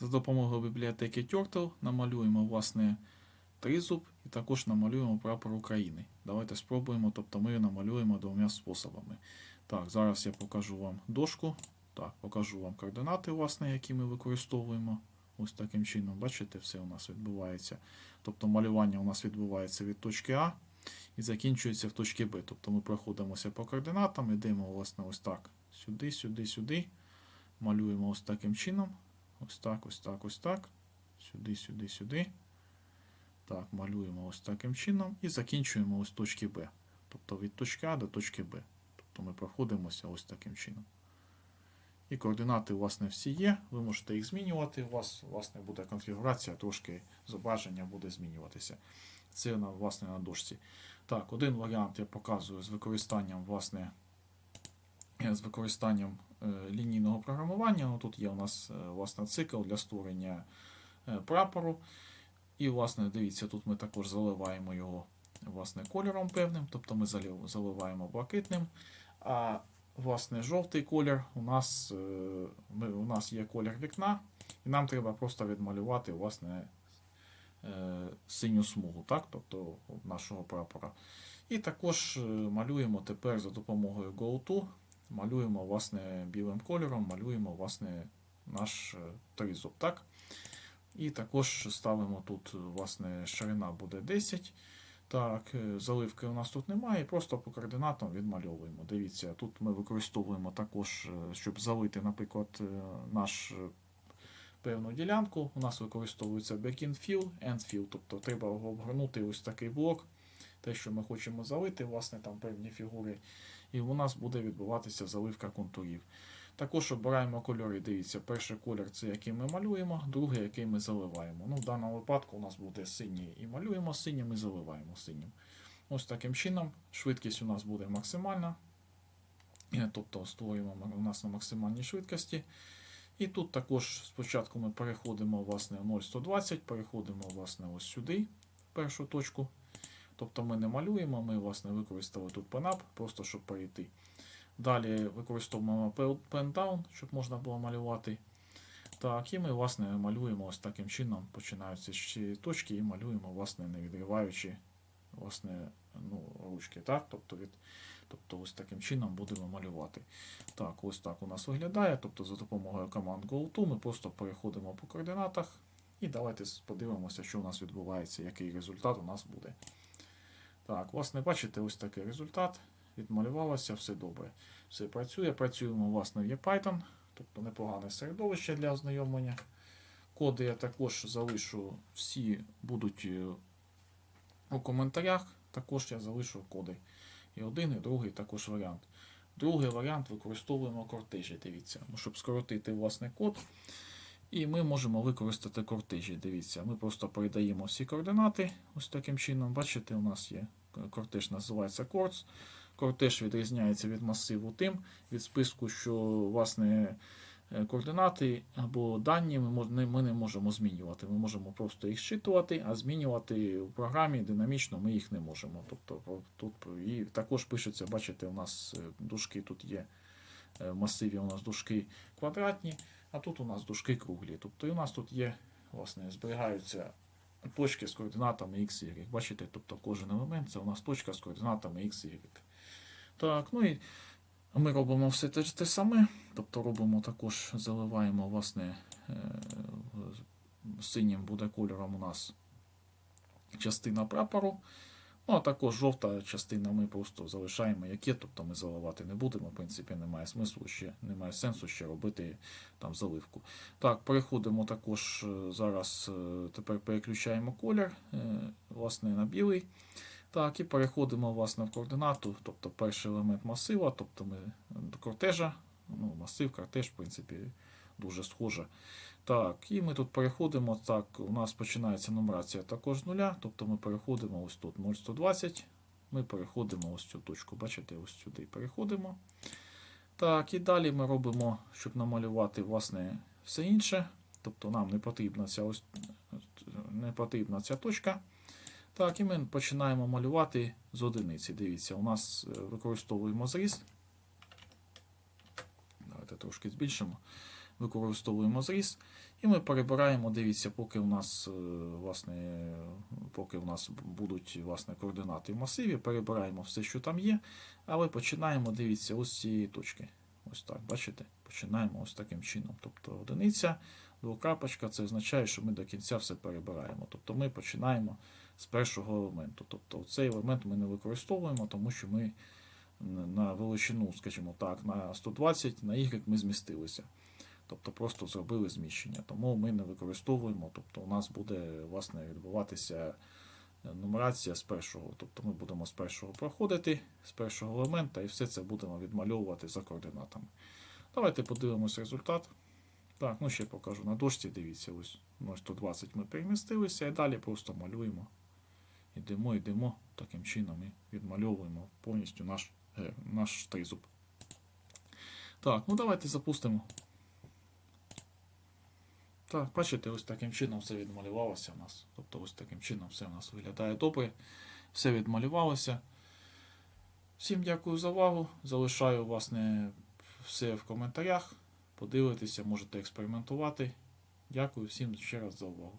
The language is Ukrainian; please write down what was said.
За допомогою бібліотеки Turtle намалюємо власне тризуб і також намалюємо прапор України. Давайте спробуємо, тобто ми намалюємо двома способами. Так, зараз я покажу вам дошку. Так, покажу вам координати, власне, які ми використовуємо. Ось таким чином, бачите, все у нас відбувається. Тобто малювання у нас відбувається від точки А і закінчується в точці Б. Тобто ми проходимося по координатам, йдемо власне ось так. Сюди, сюди, сюди. Малюємо ось таким чином. Ось так, ось так, ось так. Сюди, сюди, сюди. Так, малюємо ось таким чином і закінчуємо ось точки Б. Тобто від точки А до точки Б. Тобто ми проходимося ось таким чином. І координати, власне, всі є. Ви можете їх змінювати. У вас, власне, буде конфігурація, трошки зображення буде змінюватися. Це на, власне, на дошці. Так, один варіант я показую з використанням, власне, з використанням лінійного програмування. Ну, тут є у нас е, власне, цикл для створення е, прапору. І, власне, дивіться, тут ми також заливаємо його власне, кольором певним, тобто ми заливаємо блакитним. А власне, жовтий колір у нас, е, ми, у нас є колір вікна, і нам треба просто відмалювати власне, е, синю смугу, так? тобто нашого прапора. І також е, малюємо тепер за допомогою GoTo, малюємо власне, білим кольором, малюємо власне, наш е, тризуб. Так? І також ставимо тут, е, власне, ширина буде 10. Так, е, заливки у нас тут немає, просто по координатам відмальовуємо. Дивіться, тут ми використовуємо також, щоб залити, наприклад, наш певну ділянку. У нас використовується back-in fill, end fill, тобто треба обгорнути ось такий блок, те, що ми хочемо залити, власне, там певні фігури, і у нас буде відбуватися заливка контурів. Також обираємо кольори. Дивіться, перший колір це який ми малюємо, другий, який ми заливаємо. Ну, в даному випадку у нас буде синій і малюємо синім, і заливаємо синім. Ось таким чином швидкість у нас буде максимальна. Е, Тобто створюємо у нас на максимальній швидкості. І тут також спочатку ми переходимо власне 0,120, переходимо власне ось сюди, першу точку. Тобто ми не малюємо, ми власне використали тут PenUp, просто щоб перейти. Далі використовуємо Pen Pen щоб можна було малювати. Так, і ми, власне, малюємо ось таким чином, починаються цієї точки і малюємо, власне, не відриваючи власне, ну, ручки. Так? Тобто, від, тобто ось таким чином будемо малювати. Так, ось так у нас виглядає. Тобто за допомогою команд GoTo ми просто переходимо по координатах. І давайте подивимося, що у нас відбувається, який результат у нас буде. Так, власне, бачите, ось такий результат. Відмалювалося, все добре. Все працює. Працюємо, власне, в Python, тобто непогане середовище для ознайомлення. Коди я також залишу, всі будуть е, у коментарях. Також я залишу коди. І один, і другий також варіант. Другий варіант використовуємо кортежі. Дивіться, Ну, щоб скоротити власне код. І ми можемо використати кортежі. Дивіться, ми просто передаємо всі координати. Ось таким чином. Бачите, у нас є кортеж, називається Quartz. Кортеж відрізняється від масиву тим, від списку, що власне е, координати або дані ми, не- можемо змінювати. Ми можемо просто їх зчитувати, а змінювати в програмі динамічно ми їх не можемо. Тобто тут і також пишеться, бачите, у нас е, дужки тут є е, в масиві, у нас дужки квадратні, а тут у нас дужки круглі. Тобто і у нас тут є, власне, зберігаються точки з координатами x, y. Бачите, тобто кожен елемент це у нас точка з координатами x, y. Так, ну і ми робимо все те, те саме. Тобто робимо також, заливаємо, власне, е, синім буде кольором у нас частина прапору. Ну, а також жовта частина ми просто залишаємо як є, тобто ми заливати не будемо. В принципі, немає смислу ще, немає сенсу ще робити там заливку. Так, переходимо також е, зараз, е, тепер переключаємо колір, е, власне, на білий. Так, і переходимо власне в координату, тобто перший елемент масива, тобто ми до кортежа, ну, масив, кортеж, в принципі, дуже схоже. Так, і ми тут переходимо. Так, у нас починається нумерація також з нуля, тобто ми переходимо ось тут 0,120. Ми переходимо ось цю точку, бачите, ось сюди переходимо. Так, і далі ми робимо, щоб намалювати власне все інше. Тобто нам не потрібна ця ось не потрібна ця точка. Так, і ми починаємо малювати з одиниці. Дивіться, у нас е, використовуємо зріз. Давайте трошки збільшимо. Використовуємо зріз, і ми перебираємо, дивіться, поки у нас, е, власне, поки у нас будуть власне, координати в масиві, перебираємо все, що там є, але починаємо, дивіться, ось з цієї точки. Ось так, бачите? Починаємо ось таким чином. Тобто одиниця, двокрапочка, це означає, що ми до кінця все перебираємо. Тобто ми починаємо з першого елементу. Тобто цей елемент ми не використовуємо, тому що ми на величину, скажімо так, на 120, на Y ми змістилися. Тобто просто зробили зміщення. Тому ми не використовуємо. Тобто у нас буде власне відбуватися нумерація з першого. Тобто ми будемо з першого проходити, з першого елемента, і все це будемо відмальовувати за координатами. Давайте подивимось результат. Так, ну ще покажу на дошці. Дивіться, ось 0,120 ми перемістилися і далі просто малюємо. Йдемо, йдемо таким чином і відмальовуємо повністю наш, е, наш тризуб. Так, ну давайте запустимо. Так, бачите, ось таким чином все відмалювалося у нас. Тобто ось таким чином все у нас виглядає добре. Все відмалювалося. Всім дякую за увагу. Залишаю власне все в коментарях. Подивитися, можете експериментувати. Дякую всім ще раз за увагу.